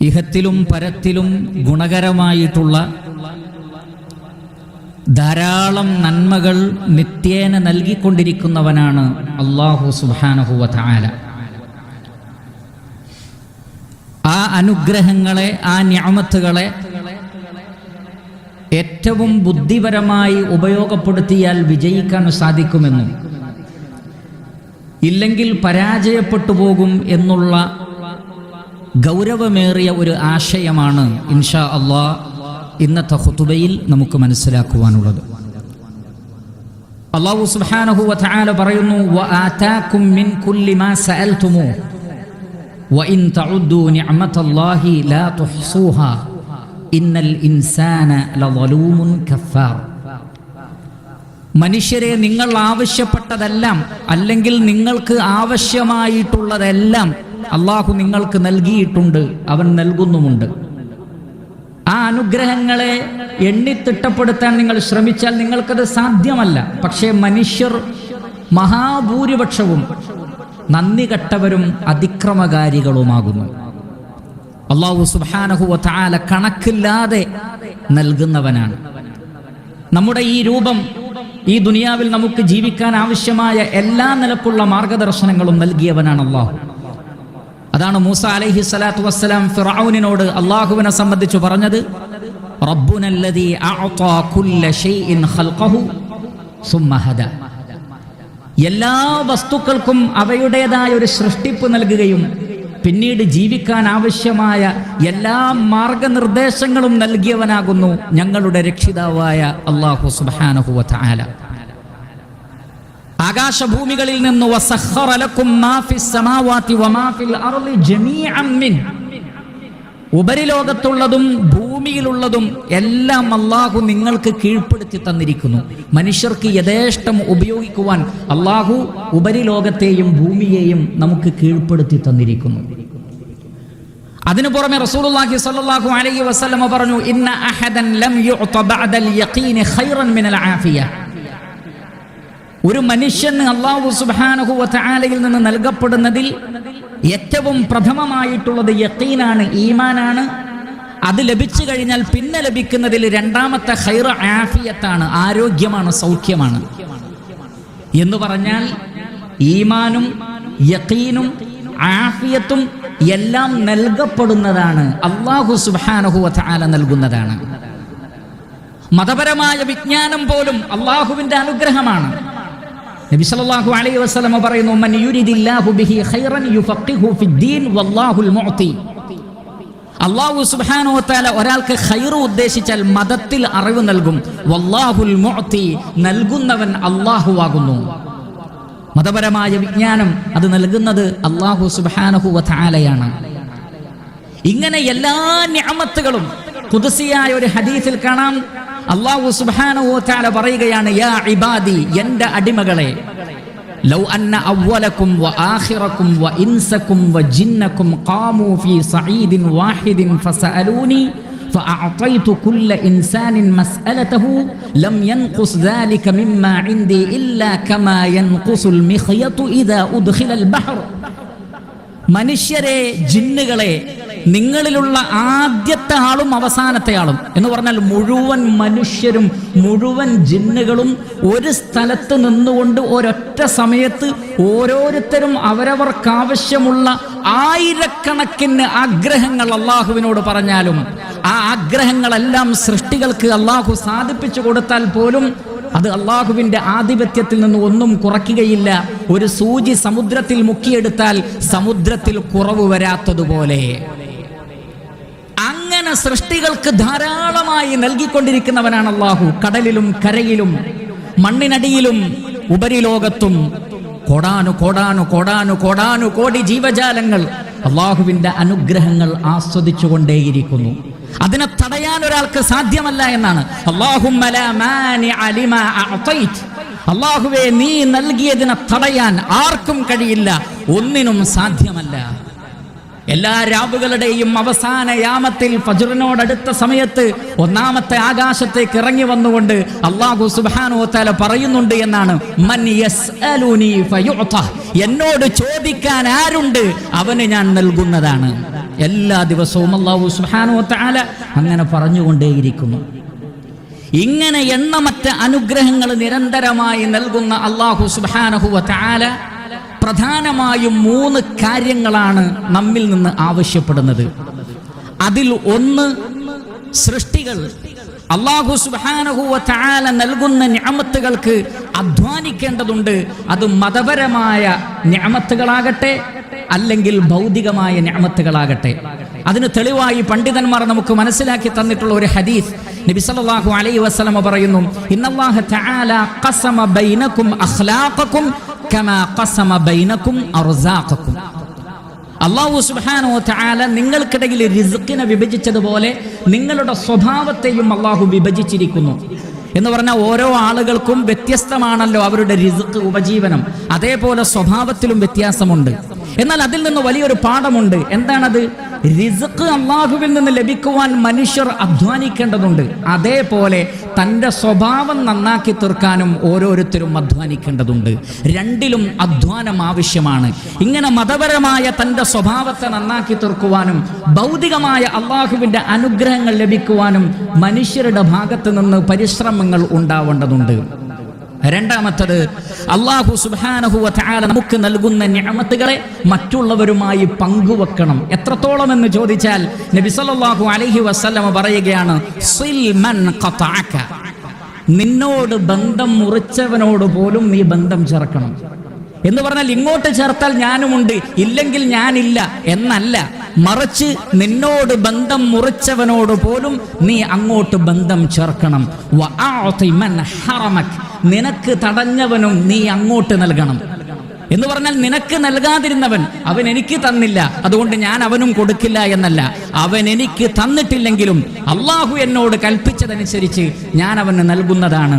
ഇഹത്തിലും പരത്തിലും ഗുണകരമായിട്ടുള്ള ധാരാളം നന്മകൾ നിത്യേന നൽകിക്കൊണ്ടിരിക്കുന്നവനാണ് അള്ളാഹു സുബാനഹുവ താല ആ അനുഗ്രഹങ്ങളെ ആ ഞാമത്തുകളെ ഏറ്റവും ബുദ്ധിപരമായി ഉപയോഗപ്പെടുത്തിയാൽ വിജയിക്കാൻ സാധിക്കുമെന്നും ഇല്ലെങ്കിൽ പരാജയപ്പെട്ടു പോകും എന്നുള്ള ഗൗരവമേറിയ ഒരു ആശയമാണ് ഇൻഷാ അള്ളാ ഇന്നത്തെ ഹുതുബയിൽ നമുക്ക് മനസ്സിലാക്കുവാനുള്ളത്. അള്ളാഹു സുബ്ഹാനഹു വതആല പറയുന്നു വആതാകും മിൻ കുല്ലി മാ സഅൽതുമു വഇൻ തഉദ്ദു നിഅമതല്ലാഹി ലാ തുഹ്സൂഹാ ഇന്നൽ ഇൻസാന ലളൂമുൻ കഫാർ മനുഷ്യരെ നിങ്ങൾ ആവശ്യപ്പെട്ടതെല്ലാം അല്ലെങ്കിൽ നിങ്ങൾക്ക് ആവശ്യമായിട്ടുള്ളതെല്ലാം അള്ളാഹു നിങ്ങൾക്ക് നൽകിയിട്ടുണ്ട് അവൻ നൽകുന്നുമുണ്ട്. ആ അനുഗ്രഹങ്ങളെ എണ്ണിത്തിട്ടപ്പെടുത്താൻ നിങ്ങൾ ശ്രമിച്ചാൽ നിങ്ങൾക്കത് സാധ്യമല്ല. പക്ഷേ മനുഷ്യർ മഹാഭൂരിപക്ഷവും നന്ദി കെട്ടവരും അതിക്രമകാരികളുമാകുന്നു. അള്ളാഹു സുബാനഹുവ താല കണക്കില്ലാതെ നൽകുന്നവനാണ്. നമ്മുടെ ഈ രൂപം ഈ ദുനിയാവിൽ നമുക്ക് ജീവിക്കാൻ ആവശ്യമായ എല്ലാ നിലക്കുള്ള മാർഗദർശനങ്ങളും നൽകിയവനാണ് അള്ളാഹു. അതാണ് മൂസ അലൈഹി സ്വലാത്തു വസ്സലാം ഫിറൌനിനോട് അള്ളാഹുവിനെ സംബന്ധിച്ച് പറഞ്ഞത്. എല്ലാ വസ്തുക്കൾക്കും അവയുടേതായ ഒരു സൃഷ്ടിപ്പ് നൽകുകയും പിന്നീട് ജീവിക്കാൻ ആവശ്യമായ എല്ലാ മാർഗനിർദ്ദേശങ്ങളും നൽകിയവനാകുന്നു ഞങ്ങളുടെ രക്ഷിതാവായ അള്ളാഹു സുബ്ഹാനഹു വതആല ആകാശഭൂമികളിൽ നിന്ന് വസഖറ ലക്കും മാ ഫിസ് സമാവാതി വമാ ഫിൽ അർളി ജമീഅൻ മിൻ. ഉപരിലോകത്തുള്ളതും ഭൂമിയിലുള്ളതും എല്ലാം അള്ളാഹു നിങ്ങൾക്ക് കീഴ്പ്പെടുത്തി തന്നിരിക്കുന്നു. മനുഷ്യർക്ക് യഥേഷ്ടം ഉപയോഗിക്കുവാൻ അള്ളാഹു ഉപരിലോകത്തെയും ഭൂമിയെയും നമുക്ക് കീഴ്പ്പെടുത്തി തന്നിരിക്കുന്നു. അതിനു പുറമെ റസൂലുള്ളാഹി സ്വല്ലല്ലാഹു അലൈഹി വസല്ലമ പറഞ്ഞു ഇന്ന അഹദൻ ലം യുഅത ബഅദൽ യഖീനി ഖൈറൻ മിനൽ ആഫിയ. ഒരു മനുഷ്യന് അള്ളാഹു സുബ്ഹാനഹു വതആലയിൽ നിന്ന് നൽകപ്പെടുന്നതിൽ ഏറ്റവും പ്രഥമമായിട്ടുള്ളത് യക്കീനാണ് ഈമാനാണ്. അത് ലഭിച്ചു കഴിഞ്ഞാൽ പിന്നെ ലഭിക്കുന്നതിൽ രണ്ടാമത്തെ ഖൈറ ആഫിയത്താണ് ആരോഗ്യമാണ് സൗഖ്യമാണ്. എന്ന് പറഞ്ഞാൽ ഈമാനും യക്കീനും ആഫിയത്തും എല്ലാം നൽകപ്പെടുന്നതാണ് അള്ളാഹു സുബ്ഹാനഹു വാല നൽകുന്നതാണ്. മതപരമായ വിജ്ഞാനം പോലും അള്ളാഹുവിന്റെ അനുഗ്രഹമാണ്. നബി സല്ലല്ലാഹു അലൈഹി വസല്ലം പറയുന്നു മൻ യുരിദില്ലാഹു ബിഹി ഖൈറൻ യുഫഖിഹു ഫിദ്ദീൻ വല്ലാഹുൽ മുഅതി. അള്ളാഹു സുബ്ഹാനഹു വതആല ഒരാൾക്ക് ഖൈർ ഉദ്ദേശിച്ചാൽ മതത്തിൽ അറിവ് നൽകും. വല്ലാഹുൽ മുഅതി നൽകുന്നവൻ അള്ളാഹു ആകുന്നു. മതപരമായ വിജ്ഞാനം അത് നൽകുന്നത് അള്ളാഹു സുബ്ഹാനഹു വതആലയാണ്. ഇങ്ങനെ എല്ലാ നിഅമത്തുകളും ഖുദ്സിയായ ഒരു ഹദീസിൽ കാണാം അള്ളാഹു സുബ്ഹാനഹു വതആല പറയുകയാണ് യാ ഇബാദി എൻ്റെ അടിമകളെ ലൗ അന്ന അവലക്കും വആഖിറക്കും വഇൻസക്കും വജിന്നക്കും ഖാമു ഫീ സഈദിൻ വാഹിദിൻ ഫസഅലൂനി فأعطيت كل إنسان مسألته لم ينقص ذلك مما عندي إلا كما ينقص المخيط إذا أدخل البحر മനുഷ്യരെ ജിന്നുകളെ നിങ്ങളിലുള്ള ആദ്യത്തെ ആളും അവസാനത്തെ ആളും എന്ന് പറഞ്ഞാൽ മുഴുവൻ മനുഷ്യരും മുഴുവൻ ജിന്നുകളും ഒരു സ്ഥലത്ത് നിന്നുകൊണ്ട് ഒരൊറ്റ സമയത്ത് ഓരോരുത്തരും അവരവർക്കാവശ്യമുള്ള ആയിരക്കണക്കിന് ആഗ്രഹങ്ങൾ അള്ളാഹുവിനോട് പറഞ്ഞാലും ആ ആഗ്രഹങ്ങളെല്ലാം സൃഷ്ടികൾക്ക് അള്ളാഹു സാധിപ്പിച്ചു കൊടുത്താൽ പോലും അത് അള്ളാഹുവിന്റെ ആധിപത്യത്തിൽ നിന്ന് ഒന്നും കുറയ്ക്കുകയില്ല. ഒരു സൂചി സമുദ്രത്തിൽ മുക്കിയെടുത്താൽ സമുദ്രത്തിൽ കുറവ് വരാത്തതുപോലെ. അങ്ങനെ സൃഷ്ടികൾക്ക് ധാരാളമായി നൽകിക്കൊണ്ടിരിക്കുന്നവനാണ് അള്ളാഹു കടലിലും കരയിലും മണ്ണിനടിയിലും ഉപരിലോകത്തും. കോടാനു കോടാനു കോടാനു കോടാനു കോടി ജീവജാലങ്ങൾ അള്ളാഹുവിന്റെ അനുഗ്രഹങ്ങൾ ആസ്വദിച്ചുകൊണ്ടേയിരിക്കുന്നു. അതിനെ തടയാൻ ഒരാൾക്ക് സാധ്യമല്ല എന്നാണ്. അള്ളാഹുവെ നീ നൽകിയതിനെ തടയാൻ ആർക്കും കഴിയില്ല. ഒന്നിനും സാധ്യമല്ല. എല്ലാ രാവുകളുടെയും അവസാന യാമത്തിൽ ഫജുറിനോടടുത്ത സമയത്ത് ഒന്നാമത്തെ ആകാശത്തേക്ക് ഇറങ്ങി വന്നുകൊണ്ട് അള്ളാഹു സുബാനോ തല പറയുന്നുണ്ട് എന്നാണ്. എന്നോട് ചോദിക്കാൻ ആരുണ്ട്? അവന് ഞാൻ നൽകുന്നതാണ്. എല്ലാ ദിവസവും അള്ളാഹു സുബ്ഹാനഹു തല അങ്ങനെ പറഞ്ഞുകൊണ്ടേയിരിക്കുന്നു. ഇങ്ങനെ എണ്ണമറ്റ അനുഗ്രഹങ്ങൾ നിരന്തരമായി നൽകുന്ന അള്ളാഹു സുബ്ഹാനഹു വതആല പ്രധാനമായും മൂന്ന് കാര്യങ്ങളാണ് നമ്മിൽ നിന്ന് ആവശ്യപ്പെടുന്നത്. അതിൽ ഒന്ന് സൃഷ്ടികൾ. അള്ളാഹു സുബ്ഹാനഹു വതആല നൽകുന്ന ഞാമത്തുകൾക്ക് അധ്വാനിക്കേണ്ടതുണ്ട്. അത് മതപരമായ ഞാമത്തുകളാകട്ടെ അല്ലെങ്കിൽ ഭൗതികമായ ഞാമത്തുകളാകട്ടെ അതിന് തെളിവായി പണ്ഡിതന്മാർ നമുക്ക് മനസ്സിലാക്കി തന്നിട്ടുള്ള ഒരു ഹദീസ് നബി സല്ലല്ലാഹു അലൈഹി വസല്ലമ പറയുന്നു തആല ബൈനകും അള്ളാഹു സുബാനോ താല നിങ്ങൾക്കിടയിൽ റിസുക്കിനെ വിഭജിച്ചതുപോലെ നിങ്ങളുടെ സ്വഭാവത്തെയും അള്ളാഹു വിഭജിച്ചിരിക്കുന്നു. എന്ന് പറഞ്ഞാൽ ഓരോ ആളുകൾക്കും വ്യത്യസ്തമാണല്ലോ അവരുടെ റിസുക്ക് ഉപജീവനം. അതേപോലെ സ്വഭാവത്തിലും വ്യത്യാസമുണ്ട്. എന്നാൽ അതിൽ നിന്ന് വലിയൊരു പാഠമുണ്ട്. എന്താണത്? റിസ്ക് അള്ളാഹുവിൽ നിന്ന് ലഭിക്കുവാൻ മനുഷ്യർ അധ്വാനിക്കേണ്ടതുണ്ട്. അതേപോലെ തന്റെ സ്വഭാവം നന്നാക്കി തീർക്കാനും ഓരോരുത്തരും അധ്വാനിക്കേണ്ടതുണ്ട്. രണ്ടിലും അധ്വാനം ആവശ്യമാണ്. ഇങ്ങനെ മതപരമായ തന്റെ സ്വഭാവത്തെ നന്നാക്കി തീർക്കുവാനും ഭൗതികമായ അള്ളാഹുവിന്റെ അനുഗ്രഹങ്ങൾ ലഭിക്കുവാനും മനുഷ്യരുടെ ഭാഗത്ത് നിന്ന് പരിശ്രമങ്ങൾ ഉണ്ടാവേണ്ടതുണ്ട്. രണ്ടാമത്തത് അള്ളാഹു സുബാനഹു വതആല നമുക്ക് നൽകുന്ന ഞാമത്തുകളെ മറ്റുള്ളവരുമായി പങ്കുവെക്കണം. എത്രത്തോളം എന്ന് ചോദിച്ചാൽ നബി സല്ലല്ലാഹു അലൈഹി വസല്ലമ പറയുകയാണ് നിന്നോട് ബന്ധം മുറിച്ചവനോട് പോലും നീ ബന്ധം ചേർക്കണം. എന്ന് പറഞ്ഞാൽ ഇങ്ങോട്ട് ചേർത്താൽ ഞാനുമുണ്ട് ഇല്ലെങ്കിൽ ഞാനില്ല എന്നല്ല. മറിച്ച് നിന്നോട് ബന്ധം മുറിച്ചവനോട് പോലും നീ അങ്ങോട്ട് ബന്ധം ചേർക്കണം. നിനക്ക് തടഞ്ഞവനും നീ അങ്ങോട്ട് നൽകണം. എന്ന് പറഞ്ഞാൽ നിനക്ക് നൽകാതിരുന്നവൻ അവൻ എനിക്ക് തന്നില്ല. അതുകൊണ്ട് ഞാൻ അവനും കൊടുക്കില്ല എന്നല്ല. അവൻ എനിക്ക് തന്നിട്ടില്ലെങ്കിലും അള്ളാഹു എന്നോട് കൽപ്പിച്ചതനുസരിച്ച് ഞാൻ അവന് നൽകുന്നതാണ്.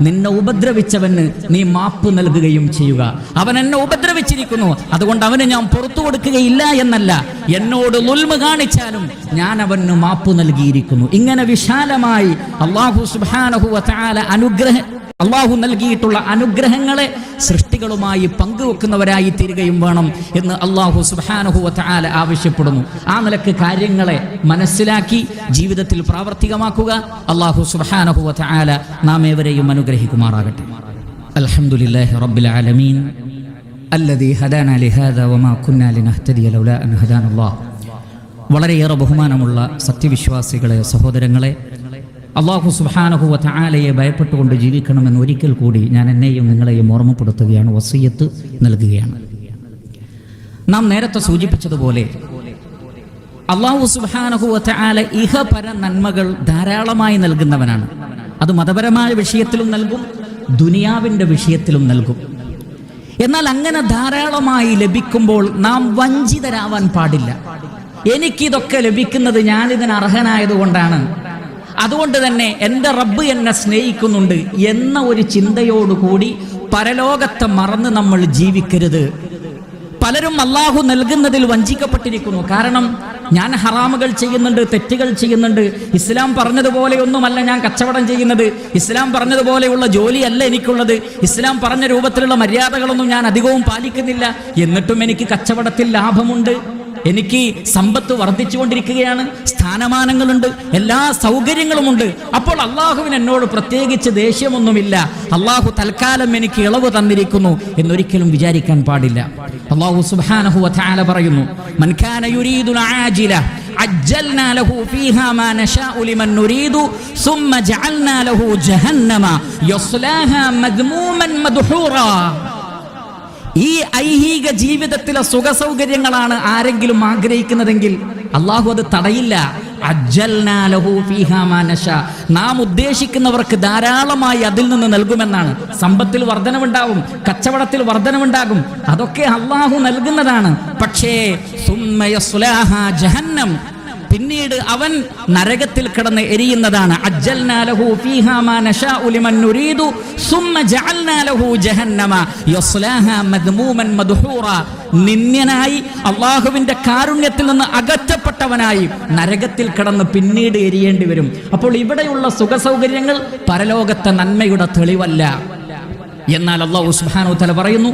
നിന്നെ ഉപദ്രവിച്ചവന് നീ മാപ്പ് നൽകുകയും ചെയ്യുക. അവൻ എന്നെ ഉപദ്രവിച്ചിരിക്കുന്നു. അതുകൊണ്ട് അവന് ഞാൻ പുറത്തു കൊടുക്കുകയില്ല എന്നല്ല. എന്നോട് നുൽമ കാണിച്ചാലും ഞാൻ അവന് മാപ്പ് നൽകിയിരിക്കുന്നു. ഇങ്ങനെ വിശാലമായി അള്ളാഹു വതആല അനുഗ്രഹ അള്ളാഹു നൽകിയിട്ടുള്ള അനുഗ്രഹങ്ങളെ സൃഷ്ടികളുമായി പങ്കുവെക്കുന്നവരായി തീരുകയും വേണം എന്ന് അള്ളാഹു സുബാനഹുവല ആവശ്യപ്പെടുന്നു. ആ നിലയ്ക്ക് കാര്യങ്ങളെ മനസ്സിലാക്കി ജീവിതത്തിൽ പ്രാവർത്തികമാക്കുക അള്ളാഹു സുബാനഹുവല നാം ഏവരെയും അനുഗ്രഹിക്കുമാറാകട്ടെ. അലഹമുല്ലാഹി റബ്ബിൽ ആലമീൻ. അല്ലദീ ഹദാന ലിഹാദ വമാ കുന്നാ ലിനഹ്തദിയ ലൗലാ അൻ ഹദാനല്ലാഹ് വളരെയേറെ ബഹുമാനമുള്ള സത്യവിശ്വാസികളെ സഹോദരങ്ങളെ അള്ളാഹു സുബാനഹുവ താലയെ ഭയപ്പെട്ടുകൊണ്ട് ജീവിക്കണമെന്ന് ഒരിക്കൽ കൂടി ഞാൻ എന്നെയും നിങ്ങളെയും ഓർമ്മപ്പെടുത്തുകയാണ് വസീയത്ത് നൽകുകയാണ്. നാം നേരത്തെ സൂചിപ്പിച്ചതുപോലെ അള്ളാഹു സുബാനഹുവ ഇഹ ഇഹപര നന്മകൾ ധാരാളമായി നൽകുന്നവനാണ്. അത് മതപരമായ വിഷയത്തിലും നൽകും ദുനിയാവിന്റെ വിഷയത്തിലും നൽകും. എന്നാൽ അങ്ങനെ ധാരാളമായി ലഭിക്കുമ്പോൾ നാം വഞ്ചിതരാവാൻ പാടില്ല. എനിക്കിതൊക്കെ ലഭിക്കുന്നത് ഞാനിതിന് അർഹനായതുകൊണ്ടാണ്. അതുകൊണ്ട് തന്നെ എന്റെ റബ്ബ് എന്നെ സ്നേഹിക്കുന്നുണ്ട് എന്ന ഒരു ചിന്തയോടുകൂടി പരലോകത്തെ മറന്ന് നമ്മൾ ജീവിക്കരുത്. പലരും അള്ളാഹു നൽകുന്നതിൽ വഞ്ചിക്കപ്പെട്ടിരിക്കുന്നു. കാരണം ഞാൻ ഹറാമുകൾ ചെയ്യുന്നുണ്ട് തെറ്റുകൾ ചെയ്യുന്നുണ്ട്. ഇസ്ലാം പറഞ്ഞതുപോലെയൊന്നുമല്ല ഞാൻ കച്ചവടം ചെയ്യുന്നത്. ഇസ്ലാം പറഞ്ഞതുപോലെയുള്ള ജോലിയല്ല എനിക്കുള്ളത്. ഇസ്ലാം പറഞ്ഞ രൂപത്തിലുള്ള മര്യാദകളൊന്നും ഞാൻ അധികവും പാലിക്കുന്നില്ല. എന്നിട്ടും എനിക്ക് കച്ചവടത്തിൽ ലാഭമുണ്ട്. എനിക്ക് സമ്പത്ത് വർദ്ധിച്ചുകൊണ്ടിരിക്കുകയാണ് സ്ഥാനമാനങ്ങളുണ്ട് എല്ലാ സൗകര്യങ്ങളുമുണ്ട് അപ്പോൾ അള്ളാഹുവിന് എന്നോട് പ്രത്യേകിച്ച് ദേഷ്യമൊന്നുമില്ല അള്ളാഹു തൽക്കാലം എനിക്ക് ഇളവ് തന്നിരിക്കുന്നു എന്നൊരിക്കലും വിചാരിക്കാൻ പാടില്ല അള്ളാഹു സുബ്ഹാനഹു വതആല പറയുന്നു മൻ കാന യുരീദുൽ ആജില عجلنا له فيها ما نشاء لمن نريد ثم جعلنا له جهنم يصلاها مذموما مدحورا ഈ ഐഹിക ജീവിതത്തിലെ സുഖ സൗകര്യങ്ങളാണ് ആരെങ്കിലും ആഗ്രഹിക്കുന്നതെങ്കിൽ അള്ളാഹു അത് തടയില്ല. നാം ഉദ്ദേശിക്കുന്നവർക്ക് ധാരാളമായി അതിൽ നിന്ന് നൽകുമെന്നാണ്. സമ്പത്തിൽ വർധനവുണ്ടാവും കച്ചവടത്തിൽ വർധനവുണ്ടാകും. അതൊക്കെ അള്ളാഹു നൽകുന്നതാണ്. പക്ഷേ ജഹന്നം. പിന്നീട് അവൻ നരകത്തിൽ കിടന്ന് എരിയുന്നതാണ്. നിന്ദ്യനായി അള്ളാഹുവിന്റെ കാരുണ്യത്തിൽ നിന്ന് അകറ്റപ്പെട്ടവനായി നരകത്തിൽ കിടന്ന് പിന്നീട് എരിയേണ്ടി വരും. അപ്പോൾ ഇവിടെയുള്ള സുഖസൗകര്യങ്ങൾ പരലോകത്തെ നന്മയുടെ തെളിവല്ല. എന്നാൽ അള്ളാഹു സുബ്ഹാനഹു വ തആല പറയുന്നു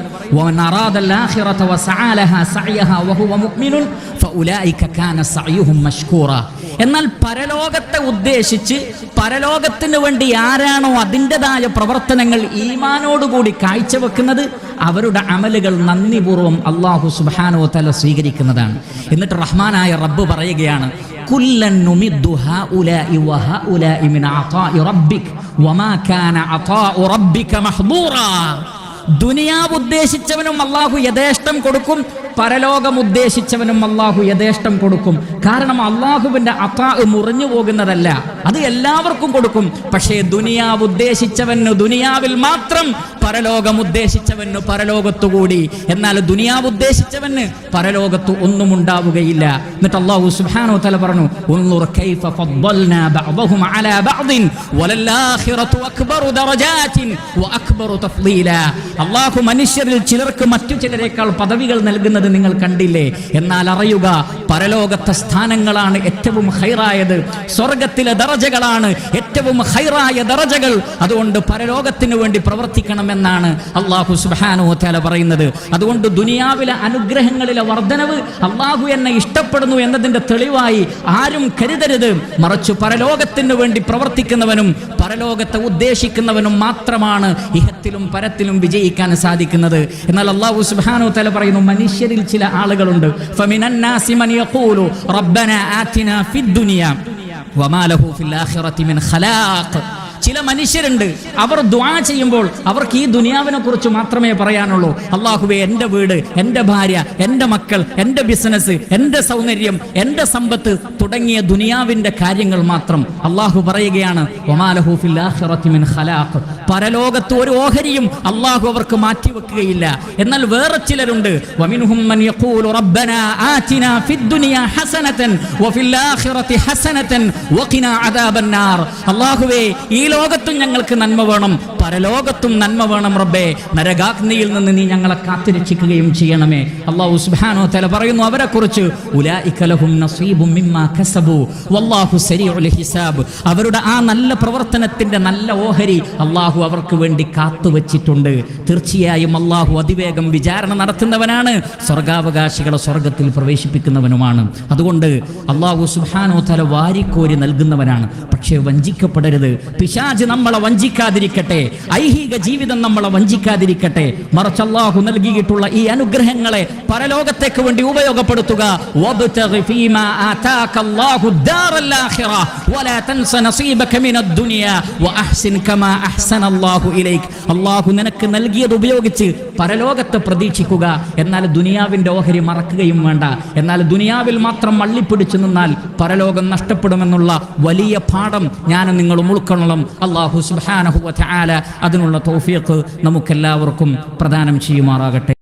എന്നാൽ പരലോകത്തെ ഉദ്ദേശിച്ച് പരലോകത്തിന് വേണ്ടി ആരാണോ അതിന്റെതായ പ്രവർത്തനങ്ങൾ ഈമാനോടുകൂടി കാഴ്ചവെക്കുന്നത് അവരുടെ അമലുകൾ നന്ദിപൂർവം അള്ളാഹു സുബാനോ തല സ്വീകരിക്കുന്നതാണ്. എന്നിട്ട് റഹ്മാനായ റബ്ബ് പറയുകയാണ് കുല്ലൻ നുമിദ്ദു ഹഉലാഇ വഹഉലാഇ മിൻ അതാഇ റബ്ബിക് വമാ കാന അതാഉ റബ്ബിക മഹ്ദൂറാ ദുനിയാവ് ഉദ്ദേശിച്ചവനും അള്ളാഹു യഥേഷ്ടം കൊടുക്കും. പരലോകം ഉദ്ദേശിച്ചവനും അള്ളാഹു യഥേഷ്ടം കൊടുക്കും. കാരണം അള്ളാഹുവിന്റെ അത്താ മുറിഞ്ഞു പോകുന്നതല്ല. അത് എല്ലാവർക്കും കൊടുക്കും. പക്ഷേ ദുനിയാവ് ഉദ്ദേശിച്ചവന് ദുനിയാവിൽ മാത്രം പരലോകം ഉദ്ദേശിച്ചവന് പരലോകത്തുകൂടി എന്നാൽ ദുനിയാവ് ഉദ്ദേശിച്ചവന് പരലോകത്ത് ഒന്നും ഉണ്ടാവുകയില്ല. എന്നിട്ട് അള്ളാഹു സുഹാനോ തല പറഞ്ഞു അള്ളാഹു മനുഷ്യരിൽ ചിലർക്ക് മറ്റു ചിലരെക്കാൾ പദവികൾ നൽകുന്നത് നിങ്ങൾ കണ്ടില്ലേ? എന്നാൽ അറിയുക പരലോകത്തെ സ്ഥാനങ്ങളാണ് ഏറ്റവും ഹൈറായത്. സ്വർഗത്തിലെ ദറജകളാണ് ഏറ്റവും ഹൈറായ ദറജകൾ അതുകൊണ്ട് പരലോകത്തിന് വേണ്ടി പ്രവർത്തിക്കണമെന്നാണ് അള്ളാഹു സുബാനോ തല പറയുന്നത്. അതുകൊണ്ട് ദുനിയാവിലെ അനുഗ്രഹങ്ങളിലെ വർധനവ് അള്ളാഹു എന്നെ ഇഷ്ടപ്പെടുന്നു എന്നതിന്റെ തെളിവായി ആരും കരുതരുത്. മറിച്ച് പരലോകത്തിന് വേണ്ടി പ്രവർത്തിക്കുന്നവനും പരലോകത്തെ ഉദ്ദേശിക്കുന്നവനും മാത്രമാണ് ഇഹത്തിലും പരത്തിലും വിജയിക്കാൻ സാധിക്കുന്നത്. എന്നാൽ അള്ളാഹു സുബാനോ തല പറയുന്നു മനുഷ്യരിൽ ചില ആളുകളുണ്ട് ഫമിനന്നാസി മൻ യഖൂലു റബ്ബന ആതിന ഫിദ് ദുനിയ വമാ ലഹു ഫിൽ ആഖിറതി മിൻ ഖലാഖ് ചില മനുഷ്യരുണ്ട്. അവർ ദ്വാ ചെയ്യുമ്പോൾ അവർക്ക് ഈ ദുനിയാവിനെ കുറിച്ച് മാത്രമേ പറയാനുള്ളൂ. അള്ളാഹുവെ എന്റെ വീട് എന്റെ ഭാര്യ എന്റെ മക്കൾ എന്റെ ബിസിനസ് എന്റെ സൗന്ദര്യം എന്റെ സമ്പത്ത് തുടങ്ങിയ ദുനിയാവിന്റെ കാര്യങ്ങൾ മാത്രം അള്ളാഹു പറയുകയാണ് പരലോകത്ത് ഒരു ഓഹരിയും അള്ളാഹു അവർക്ക് മാറ്റി വെക്കുകയില്ല. എന്നാൽ വേറെ ചിലരുണ്ട്. അള്ളാഹുവേ ഈ ലോകത്തും ഞങ്ങൾക്ക് നന്മ വേണം. പരലോകത്തും നന്മ വേണം റബ്ബേ. നരകാഗ്നിയിൽ നിന്ന് നീ ഞങ്ങളെ കാത്തിരക്ഷിക്കുകയും ചെയ്യണമേ. അള്ളാഹു സുബാനോ തല പറയുന്നു അവരെ കുറിച്ച് അവരുടെ ആ നല്ല പ്രവർത്തനത്തിന്റെ നല്ല ഓഹരി അള്ളാഹു അവർക്ക് വേണ്ടി കാത്തുവച്ചിട്ടുണ്ട്. തീർച്ചയായും അള്ളാഹു അതിവേഗം വിചാരണ നടത്തുന്നവനാണ്. സ്വർഗാവകാശികളെ സ്വർഗത്തിൽ പ്രവേശിപ്പിക്കുന്നവനുമാണ്. അതുകൊണ്ട് അള്ളാഹു സുബ്ഹാനഹു തല വാരിക്കോരി നൽകുന്നവനാണ്. പക്ഷേ വഞ്ചിക്കപ്പെടരുത്. പിശാജ് നമ്മളെ വഞ്ചിക്കാതിരിക്കട്ടെ. ഐഹിക ജീവിതം നമ്മളെ വഞ്ചിക്കാതിരിക്കട്ടെ. മറിച്ച് അള്ളാഹു നൽകിയിട്ടുള്ള ഈ അനുഗ്രഹങ്ങളെ പരലോകത്തേക്ക് വേണ്ടി ഉപയോഗപ്പെടുത്തുക. അള്ളാഹു നിനക്ക് നൽകിയത് ഉപയോഗിച്ച് പരലോകത്തെ പ്രതീക്ഷിക്കുക. എന്നാൽ ദുനിയാവിന്റെ ഓഹരി മറക്കുകയും വേണ്ട. എന്നാൽ ദുനിയാവിൽ മാത്രം മള്ളിപ്പിടിച്ചു നിന്നാൽ പരലോകം നഷ്ടപ്പെടുമെന്നുള്ള വലിയ പാഠം ഞാൻ നിങ്ങളും ഉൾക്കൊള്ളണം. അള്ളാഹു തആല അതിനുള്ള തോഫിയക്ക് നമുക്കെല്ലാവർക്കും പ്രദാനം ചെയ്യുമാറാകട്ടെ.